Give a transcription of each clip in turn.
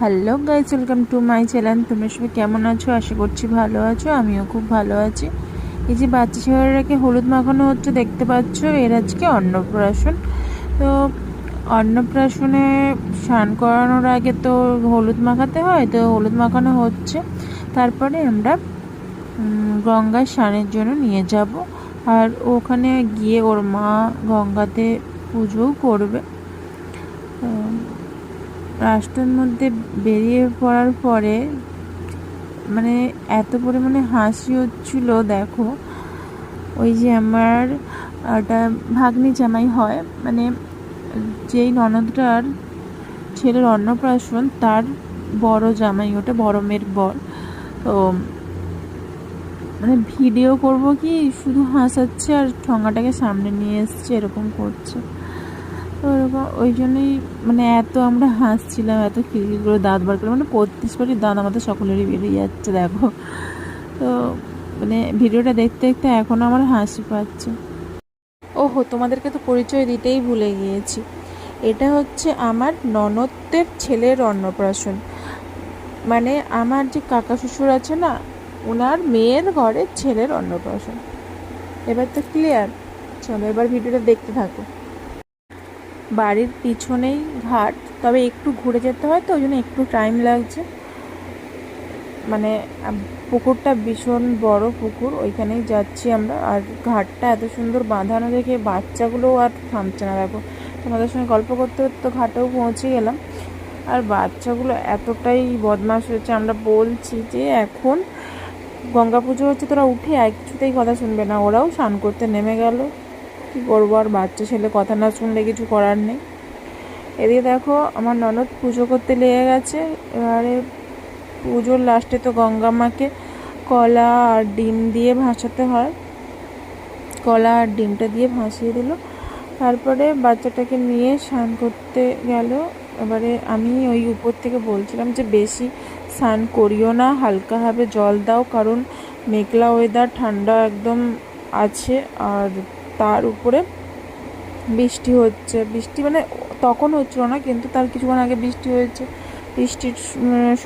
Hello guys welcome to my channel তোমরা সবাই কেমন আছো? আশা করছি ভালো আছো, আমিও খুব ভালো আছি। এই যে বাচ্চা ছেলেরাকে হলুদ মাখানো হচ্ছে, দেখতে পাচ্ছ, এর আজকে অন্নপ্রাশন। তো অন্নপ্রাশনে স্নান করানোর আগে তো হলুদ মাখাতে হয়, তো হলুদ মাখানো হচ্ছে। তারপরে আমরা গঙ্গায় স্নানের জন্য নিয়ে যাব। আর ওখানে গিয়ে ওর মা গঙ্গাতে পুজোও করবে। রাস্তার মধ্যে বেরিয়ে পড়ার পরে মানে এত পরিমাণে হাসি হচ্ছিল, দেখো। ওই যে আমার একটা ভাগ্নি জামাই হয় মানে যেই ননদটার ছেলের অন্নপ্রাশন, তার বড় জামাই, ওটা বড় মেয়ের বর। তো মানে ভিডিও করব কি? শুধু হাসাচ্ছে আর ঠোঙাটাকে সামনে নিয়ে এসছে, এরকম করছে। তো ওরকম ওই জন্যই মানে এত আমরা হাসছিলাম, এত খিলখিল করে দাঁত বার করে মানে পঁয়ত্রিশ পাটি দাঁত আমাদের সকলেরই বেরিয়ে যাচ্ছে, দেখো। তো মানে ভিডিওটা দেখতে দেখতে এখনও আমার হাসি পাচ্ছে। ওহো, তোমাদেরকে তো পরিচয় দিতেই ভুলে গিয়েছি। এটা হচ্ছে আমার ননদের ছেলের অন্নপ্রাশন। মানে আমার যে কাকা শ্বশুর আছে না ওনার মেয়ের ঘরের ছেলের অন্নপ্রাশন। এবার তো ক্লিয়ার চলো এবার ভিডিওটা দেখতে থাকো। বাড়ির পিছনেই ঘাট, তবে একটু ঘুরে যেতে হয় তো, ওই জন্য একটু টাইম লাগছে। মানে পুকুরটা ভীষণ বড় পুকুর, ওইখানেই যাচ্ছি আমরা। আর ঘাটটা এত সুন্দর বাঁধানো দেখে বাচ্চাগুলো আর থামছে না, দেখো। তোমাদের সঙ্গে গল্প করতে করতে ঘাটেও পৌঁছে গেলাম। আর বাচ্চাগুলো এতটাই বদমাশ হয়েছে, আমরা বলছি যে এখন গঙ্গা পুজো হচ্ছে, তোরা উঠে এক কিছুতেই কথা শুনবে না। ওরাও স্নান করতে নেমে গেল। কি করব আর বাচ্চা ছেলে কথা না শুনলে কিছু করার নেই। এদিকে দেখো, আমার ননদ পুজো করতে লেগে গেছে। এবারে পুজোর লাস্টে তো গঙ্গা মাকে কলা আর ডিম দিয়ে ভাসাতে হয়। কলা আর ডিমটা দিয়ে ভাসিয়ে দিল। তারপরে বাচ্চাটাকে নিয়ে স্নান করতে গেল। এবারে আমি ওই উপর থেকে বলছিলাম যে, বেশি স্নান করিও না হালকাভাবে জল দাও, কারণ মেঘলা ওয়েদার ঠান্ডা একদম আছে, আর তার উপরে বৃষ্টি হচ্ছে। বৃষ্টি মানে তখন হচ্ছিল না, কিন্তু তার কিছুক্ষণ আগে বৃষ্টি হয়েছে। বৃষ্টির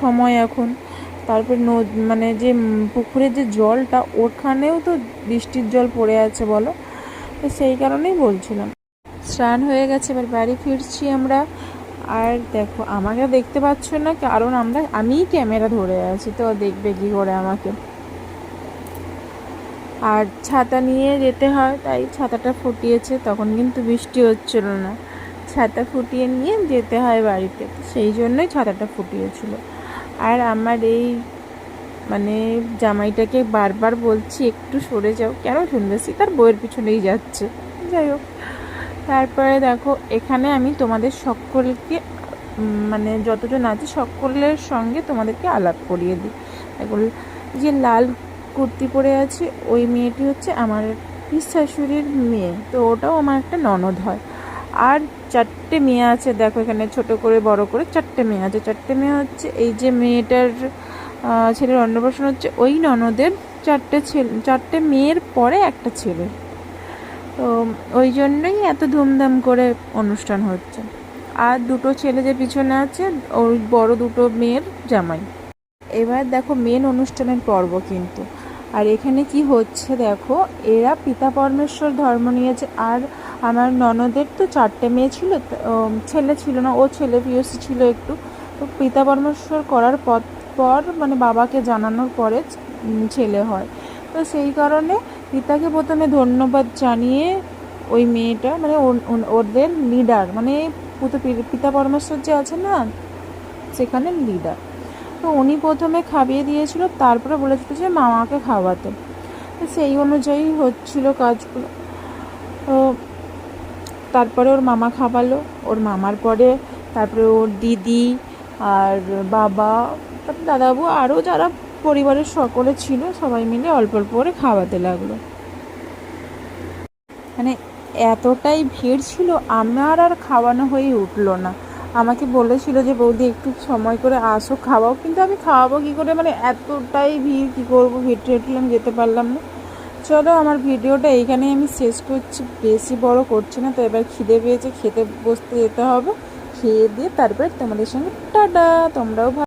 সময় এখন। তারপর নদ মানে যে পুকুরের যে জলটা, ওখানেও তো বৃষ্টির জল পড়ে আছে বলো। তো সেই কারণেই বলছিলাম। স্নান হয়ে গেছে, এবার বাড়ি ফিরছি আমরা। আর দেখো, আমাকে দেখতে পাচ্ছ না, কারণ আমরা, আমিই ক্যামেরা ধরে আছি, তো দেখবে কি করে আমাকে। আর ছাতা নিয়ে যেতে হয়, তাই ছাতাটা ফুটিয়েছে, তখন কিন্তু বৃষ্টি হচ্ছিল না। ছাতা ফুটিয়ে নিয়ে যেতে হয় বাড়িতে, সেই জন্যই ছাতাটা ফুটিয়েছিল। আর আমার এই মানে জামাইটাকে বারবার বলছি, একটু সরে যাও। কেন? শুনতেছি তার বইয়ের পিছনেই যাচ্ছে। যাই হোক, তারপরে দেখো, এখানে আমি তোমাদের সকলকে মানে যতজন আছে, সকলের সঙ্গে তোমাদেরকে আলাপ করিয়ে দিই। এগুলো যে লাল কুর্তি পরে আছে, ওই মেয়েটি হচ্ছে আমার পিস শাশুড়ির মেয়ে, তো ওটাও আমার একটা ননদ হয়। আর চারটে মেয়ে আছে, দেখো এখানে ছোট করে, বড় করে চারটে মেয়ে আছে। চারটে মেয়ে হচ্ছে, এই যে মেয়েটার ছেলের অন্নপ্রাশন হচ্ছে, ওই ননদের চারটে ছেলে, চারটে মেয়ের পরে একটা ছেলে। তো ওই জন্যই এত ধুমধাম করে অনুষ্ঠান হচ্ছে। আর দুটো ছেলে যে পিছনে আছে, ওই বড় দুটো মেয়ের জামাই। এবার দেখো মেন অনুষ্ঠানের পর্ব কিন্তু। আর এখানে কি হচ্ছে দেখো, এরা পিতা পরমেশ্বর ধর্ম নিয়েছে, আর আমার ননদের তো চারটে মেয়ে ছিল ছেলে ছিল না, ও ছেলে পিওসি ছিল একটু। তো পিতা পরমেশ্বর করার পর পর মানে বাবাকে জানানোর পরে ছেলে হয়। তো সেই কারণে পিতাকে প্রথমে ধন্যবাদ জানিয়ে ওই মেয়েটা মানে ওদের লিডার মানে পিতা পরমেশ্বর যে আছে না, সেখানে লিডার তো উনি প্রথমে খাইয়ে দিয়েছিল, তারপরে বলেছিল যে মামাকে খাওয়াতে। তো সেই অনুযায়ী হচ্ছিল কাজগুলো। তো তারপরে ওর মামা খাওয়ালো, ওর মামার পরে তারপরে ওর দিদি আর বাবা দাদাবু, আরও যারা পরিবারের সকলে ছিল, সবাই মিলে অল্প অল্প করে খাওয়াতে লাগল। মানে এতটাই ভিড় ছিল, আমার আর খাওয়ানো হয়ে উঠল না। আমাকে বলেছিল যে, বৌদি, একটু সময় করে আসো, খাওয়াও। কিন্তু আমি খাওয়াবো কী করে? মানে এতটাই ভিড়, কী করব? ভিড় টেটলে আমি যেতে পারলাম না। চলো, আমার ভিডিওটা এইখানেই আমি শেষ করছি। বেশি বড় করছি না তো, এবার খিদে পেয়েছে, খেতে বসতে যেতে হবে। খেয়ে দিয়ে তারপরে তোমাদের সঙ্গে, টাটা! তোমরাও